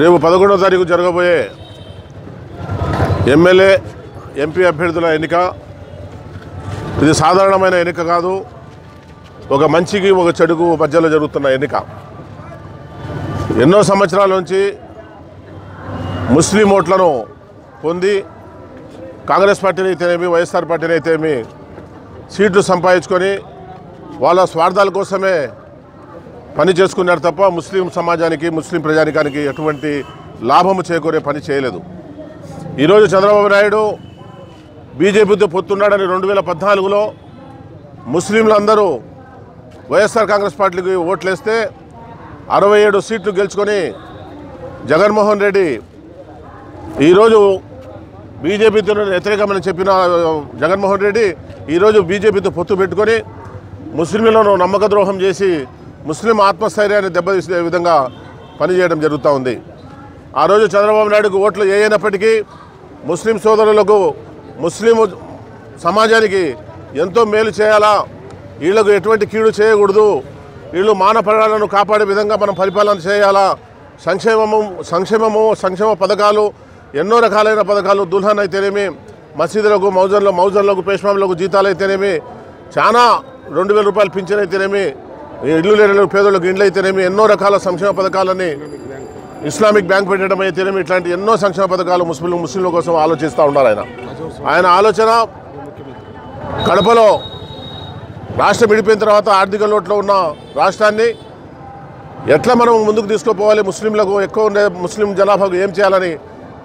రేపు పదకొండవ తారీఖు జరగబోయే ఎమ్మెల్యే ఎంపీ అభ్యర్థుల ఎన్నిక. ఇది సాధారణమైన ఎన్నిక కాదు ఒక మంచికి ఒక చెడుకు మధ్యలో జరుగుతున్న ఎన్నిక. ఎన్నో సంవత్సరాల నుంచి ముస్లిం ఓట్లను పొంది కాంగ్రెస్ పార్టీని అయితేనేమి వైఎస్ఆర్ పార్టీని అయితేనేమి సీట్లు సంపాదించుకొని వాళ్ళ స్వార్థాల కోసమే పని చేసుకున్నారు తప్ప ముస్లిం సమాజానికి ముస్లిం ప్రజానికానికి ఎటువంటి లాభము చేకూరే పని చేయలేదు. ఈరోజు చంద్రబాబు నాయుడు బీజేపీతో పొత్తున్నాడని రెండు వేల పద్నాలుగులో ముస్లింలందరూ వైఎస్ఆర్ కాంగ్రెస్ పార్టీకి ఓట్లేస్తే అరవై ఏడు సీట్లు గెలుచుకొని జగన్మోహన్ రెడ్డి ఈరోజు బీజేపీతో వ్యతిరేకమని చెప్పిన జగన్మోహన్ రెడ్డి ఈరోజు బీజేపీతో పొత్తు పెట్టుకొని ముస్లింలను నమ్మక ద్రోహం చేసి ముస్లిం ఆత్మస్థైర్యాన్ని దెబ్బతీసే విధంగా పనిచేయడం జరుగుతూ ఉంది. ఆ రోజు చంద్రబాబు నాయుడుకు ఓట్లు ఏ ముస్లిం సోదరులకు ముస్లిం సమాజానికి ఎంతో మేలు చేయాలా? వీళ్ళకు ఎటువంటి కీడు చేయకూడదు. వీళ్ళు మానపరాలను కాపాడే విధంగా మనం పరిపాలన చేయాలా? సంక్షేమము సంక్షేమము సంక్షేమ పథకాలు ఎన్నో రకాలైన పథకాలు దుల్హన్ అయితేనేమి మసీదులకు మౌజన్లో మౌజన్లకు పేష్మాములకు జీతాలు అయితేనేమి చాలా రెండు వేల రూపాయలు పింఛన్ అయితేనేమి ఇల్లు లేని పేదలకు ఇండ్లు అయితేనేమి ఎన్నో రకాల సంక్షేమ పథకాలని ఇస్లామిక్ బ్యాంక్ పెట్టడం అయితేనేమి ఇట్లాంటి ఎన్నో సంక్షేమ పథకాలు ముస్లిం ముస్లింల కోసం ఆలోచిస్తూ ఉన్నారు ఆయన. ఆయన ఆలోచన కడపలో రాష్ట్రం విడిపోయిన తర్వాత ఆర్థిక లోట్లో ఉన్న రాష్ట్రాన్ని ఎట్లా మనం ముందుకు తీసుకుపోవాలి? ముస్లింలకు ఎక్కువ ఉండే ముస్లిం జనాభాకు ఏం చేయాలని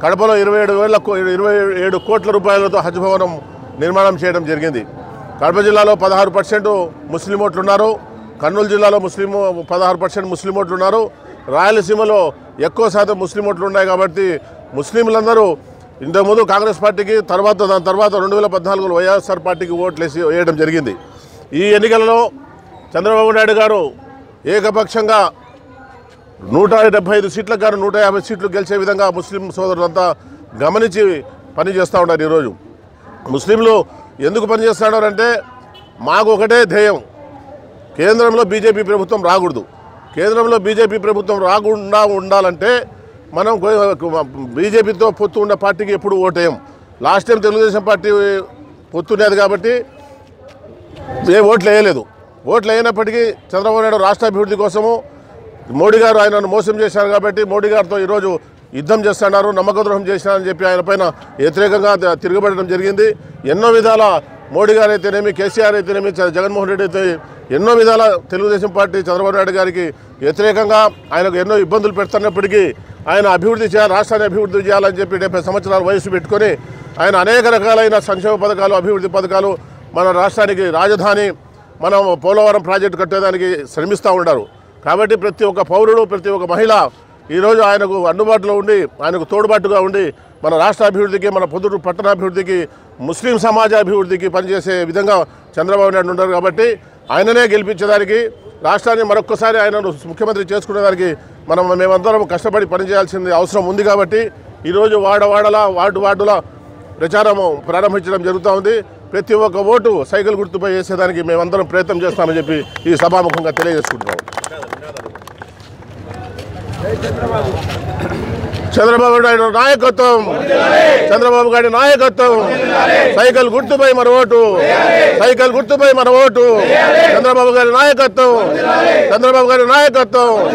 కడపలో ఇరవై ఏడు వేల కో- ఇరవై ఏడు కోట్ల రూపాయలతో హజ్ భవనం నిర్మాణం చేయడం జరిగింది. కడప జిల్లాలో పదహారు పర్సెంట్ ముస్లిం ఓట్లు ఉన్నారు కర్నూలు జిల్లాలో ముస్లిం పదహారు పర్సెంట్ ముస్లిం ఓట్లు ఉన్నారు. రాయలసీమలో ఎక్కువ శాతం ముస్లిం ఓట్లు ఉన్నాయి కాబట్టి ముస్లింలందరూ ఇంతకుముందు కాంగ్రెస్ పార్టీకి తర్వాత దాని తర్వాత రెండు వేల పద్నాలుగులో వైఎస్ఆర్ పార్టీకి ఓట్లేసి వేయడం జరిగింది. ఈ ఎన్నికలలో చంద్రబాబు నాయుడు గారు ఏకపక్షంగా నూట డెబ్బై ఐదు సీట్లకు గాను నూట యాభై సీట్లు గెలిచే విధంగా ముస్లిం సోదరులంతా గమనించి పనిచేస్తూ ఉన్నారు ఈరోజు. ముస్లింలు ఎందుకు పనిచేస్తున్నారంటే మాకు ఒకటే ధ్యేయం. కేంద్రంలో బీజేపీ ప్రభుత్వం రాకూడదు. కేంద్రంలో బీజేపీ ప్రభుత్వం రాకుండా ఉండాలంటే మనం బీజేపీతో పొత్తు ఉన్న పార్టీకి ఎప్పుడు ఓటేయం. లాస్ట్ టైం తెలుగుదేశం పార్టీ పొత్తుండేది కాబట్టి ఏ ఓట్లు వేయలేదు. ఓట్లు వేయనప్పటికీ చంద్రబాబు నాయుడు రాష్ట్ర అభివృద్ధి కోసము మోడీ గారు ఆయనను మోసం చేశారు కాబట్టి మోడీ గారితో ఈరోజు యుద్ధం చేస్తున్నారు నమ్మకద్రోహం చేసినారని చెప్పి ఆయన పైన వ్యతిరేకంగా తిరగబడడం జరిగింది. ఎన్నో విధాల మోడీ గారు అయితేనేమి కేసీఆర్ అయితేనేమి జగన్మోహన్ రెడ్డి అయితే ఎన్నో విధాల తెలుగుదేశం పార్టీ చంద్రబాబు నాయుడు గారికి వ్యతిరేకంగా ఆయనకు ఎన్నో ఇబ్బందులు పెడుతున్నప్పటికీ ఆయన అభివృద్ధి చేయాలి రాష్ట్రాన్ని అభివృద్ధి చేయాలని చెప్పి డెబ్బై సంవత్సరాల వయసు పెట్టుకొని ఆయన అనేక రకాలైన సంక్షేమ పథకాలు అభివృద్ధి పథకాలు మన రాష్ట్రానికి రాజధాని మనం పోలవరం ప్రాజెక్టు కట్టేదానికి శ్రమిస్తూ ఉన్నారు. కాబట్టి ప్రతి ఒక్క పౌరుడు ప్రతి ఒక్క మహిళ ఈరోజు ఆయనకు అందుబాటులో ఉండి ఆయనకు తోడుబాటుగా ఉండి మన రాష్ట్ర అభివృద్ధికి మన పొద్దుటూరు పట్టణాభివృద్ధికి ముస్లిం సమాజ అభివృద్ధికి పనిచేసే విధంగా చంద్రబాబు నాయుడు ఉన్నారు కాబట్టి ఆయననే గెలిపించేదానికి రాష్ట్రాన్ని మరొక్కసారి ఆయనను ముఖ్యమంత్రి చేసుకునేదానికి మనం మేమందరం కష్టపడి పనిచేయాల్సింది అవసరం ఉంది కాబట్టి ఈరోజు వాడవాడల వార్డు వార్డుల ప్రచారం ప్రారంభించడం జరుగుతూ ఉంది. ప్రతి ఒక్క ఓటు సైకిల్ గుర్తుపై వేసేదానికి మేమందరం ప్రయత్నం చేస్తామని చెప్పి ఈ సభాముఖంగా తెలియజేసుకుంటున్నాం. చంద్రబాబు నాయుడు నాయకత్వం. చంద్రబాబు గారి నాయకత్వం. సైకిల్ గుర్తుపై మన ఓటు. సైకిల్ గుర్తుపై మన ఓటు. చంద్రబాబు గారి నాయకత్వం. చంద్రబాబు గారి నాయకత్వం.